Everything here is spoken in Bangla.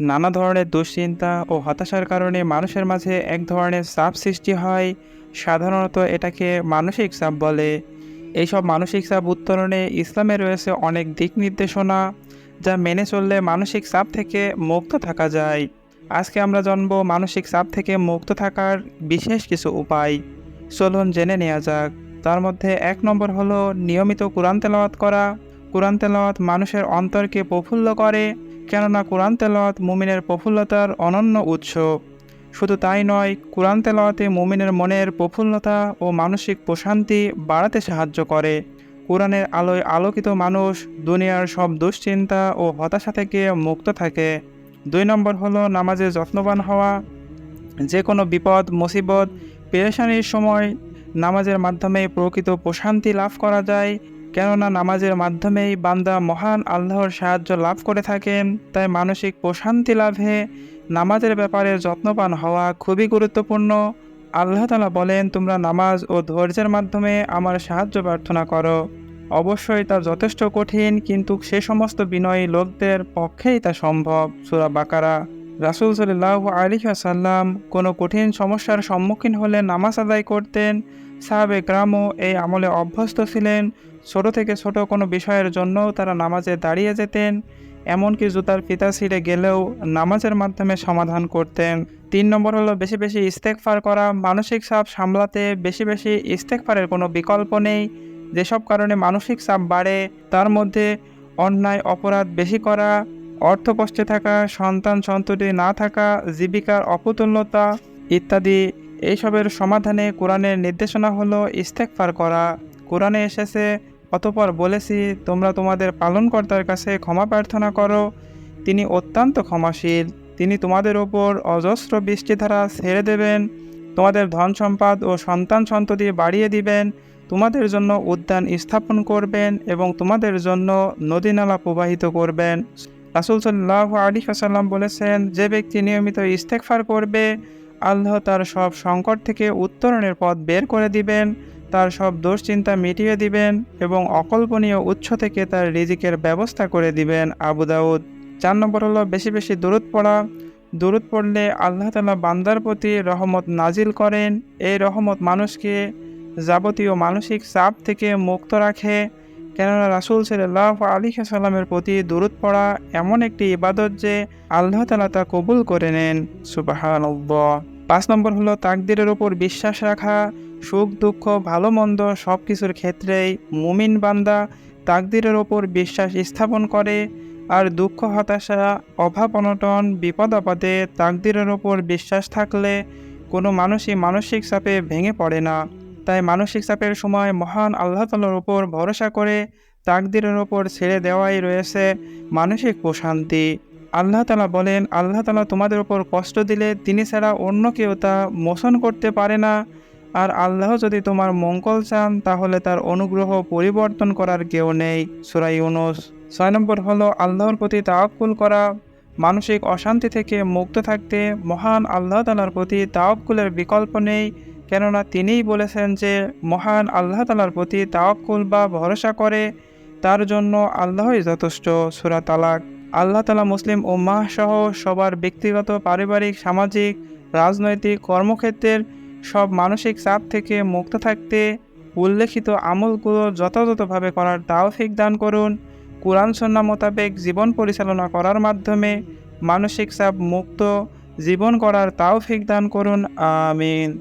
নানা ধরনের দুশ্চিন্তা ও হতাশার কারণে মানুষের মাঝে এক ধরনের চাপ সৃষ্টি হয়। সাধারণত এটাকে মানসিক চাপ বলে। এইসব মানসিক চাপ উত্তরণে ইসলামে রয়েছে অনেক দিক নির্দেশনা যা মেনে চললে মানসিক চাপ থেকে মুক্ত থাকা যায়। আজকে আমরা জানব মানসিক চাপ থেকে মুক্ত থাকার বিশেষ কিছু উপায়। চলুন জেনে নেওয়া যাক। তার মধ্যে এক নম্বর হলো নিয়মিত কোরআন তেলাওয়াত করা। কোরআন তেলাওয়াত মানুষের অন্তরকে প্রফুল্ল করে। কেননা কোরআন তেলাওয়াত মুমিনের প্রফুল্লতার অনন্য উৎস। শুধু তাই নয়, কোরআন তেলাওয়াতে মুমিনের মনের প্রফুল্লতা ও মানসিক প্রশান্তি বাড়াতে সাহায্য করে। কোরআনের আলোয় আলোকিত মানুষ দুনিয়ার সব দুশ্চিন্তা ও হতাশা থেকে মুক্ত থাকে। দুই নম্বর হলো নামাজে যত্নবান হওয়া। যে কোনো বিপদ, মুসিবত, পেরেশানির সময় নামাজের মাধ্যমে প্রকৃত প্রশান্তি লাভ করা যায়। কেননা নামাজের মাধ্যমেই বান্দা মহান আল্লাহর সাহায্য লাভ করে থাকেন তাই মানসিক প্রশান্তি লাভে নামাজের ব্যাপারে যত্নবান হওয়া খুবই গুরুত্বপূর্ণ। আল্লাহ তালা বলেন, তোমরা নামাজ ও ধৈর্যের মাধ্যমে আমার সাহায্য প্রার্থনা করো। অবশ্যই তা যথেষ্ট কঠিন, কিন্তু সে সমস্ত বিনয়ী লোকদের পক্ষেই তা সম্ভব। সুরা বাকারা। রাসুল সাল্লাহ আলী সাল্লাম কোনো কঠিন সমস্যার সম্মুখীন হলে নামাজ আদায় করতেন। সাহাবে গ্রামও এই আমলে অভ্যস্ত ছিলেন। ছোট থেকে ছোট কোনো বিষয়ের জন্যও তারা নামাজে দাঁড়িয়ে যেতেন, এমনকি জুতার ফিতা ছিঁড়ে গেলেও নামাজের মাধ্যমে সমাধান করতেন। তিন নম্বর হলো বেশি বেশি ইস্তেকফার করা। মানসিক চাপ সামলাতে বেশি বেশি ইস্তেকফারের কোনো বিকল্প নেই। যেসব কারণে মানসিক চাপ বাড়ে, তার মধ্যে অন্যায় অপরাধ বেশি করা, অর্থ কষ্টে থাকা, সন্তান সন্ততি না থাকা, জীবিকার অপতুল্যতা ইত্যাদি। এইসবের সমাধানে কোরআনের নির্দেশনা হলো ইস্তেকফার করা। কোরআনে এসেছে অতপর বলেছি, তোমরা তোমাদের পালনকর্তার কাছে ক্ষমা প্রার্থনা করো। তিনি অত্যন্ত ক্ষমাশীল। তিনি তোমাদের ওপর অজস্র বৃষ্টিধারা ছেড়ে দেবেন। তোমাদের ধন সম্পদ ও সন্তান সন্ততি বাড়িয়ে দিবেন। তোমাদের জন্য উদ্যান স্থাপন করবেন এবং তোমাদের জন্য নদী নালা প্রবাহিত করবেন। রাসুল সাল্লাহ আলী সাল্লাম বলেছেন, যে ব্যক্তি নিয়মিত ইস্তেকফার করবে, আল্লাহ তার সব সংকট থেকে উত্তরণের পথ বের করে দিবেন। তার সব দুশ্চিন্তা মিটিয়ে দিবেন এবং অকল্পনীয় উৎস থেকে তার রিজিকের ব্যবস্থা করে দিবেন আবু দাউদ। চার নম্বর হলো বেশি বেশি দূরত পড়া। দূরত পড়লে আল্লাহ তালা বান্দার প্রতি রহমত নাজিল করেন। এই রহমত মানুষকে যাবতীয় মানসিক চাপ থেকে মুক্ত রাখে। কেননা রাসুল সাল্লাহ আলী সাল্লামের প্রতি দূরত পড়া এমন একটি ইবাদত যে আল্লাহ তালা তা কবুল করে নেন। সুবাহ পাঁচ নম্বর হলো তাকদিরের ওপর বিশ্বাস রাখা। সুখ, দুঃখ, ভালো, মন্দ সব কিছুর ক্ষেত্রেই মুমিন বান্দা তাকদিরের ওপর বিশ্বাস স্থাপন করে আর দুঃখ, হতাশা, অভাব, অনটন, বিপদ, আপদে তাকদিরের ওপর বিশ্বাস থাকলে কোনো মানুষই মানসিক চাপে ভেঙে পড়ে না। তাই মানসিক চাপের সময় মহান আল্লাহ তালার ওপর ভরসা করে তাকদিরের ওপর ছেড়ে দেওয়াই রয়েছে মানসিক প্রশান্তি। আল্লাহ তালা বলেন, আল্লাহ তালা তোমাদের ওপর কষ্ট দিলে তিনি ছাড়া অন্য কেউ তা মোচন করতে পারে না। আর আল্লাহ যদি তোমার মঙ্গল চান, তাহলে তার অনুগ্রহ পরিবর্তন করার কেউ নেই। সুরাই ইউনুস। ছয় নম্বর হলো আল্লাহর প্রতি তাওয়াক্কুল করা। মানসিক অশান্তি থেকে মুক্ত থাকতে মহান আল্লাহ তালার প্রতি তাওয়াক্কুলের বিকল্প নেই, কেননা তিনিই বলেছেন যে মহান আল্লাহ তালার প্রতি তাওয়াক্কুল বা ভরসা করে, তার জন্য আল্লাহই যথেষ্ট। সুরা তালাক। আল্লাহ তালা মুসলিম উম্মাহ সহ সবার ব্যক্তিগত, পারিবারিক, সামাজিক, রাজনৈতিক কর্মক্ষেত্রের সব মানসিক চাপ থেকে মুক্ত থাকতে উল্লেখিত আমলগুলো যথাযথভাবে করার তাওফিক দান করুন। কোরআন সন্না মোতাবেক জীবন পরিচালনা করার মাধ্যমে মানসিক চাপ মুক্ত জীবন করার তাও ফিক দান করুন। আমিন।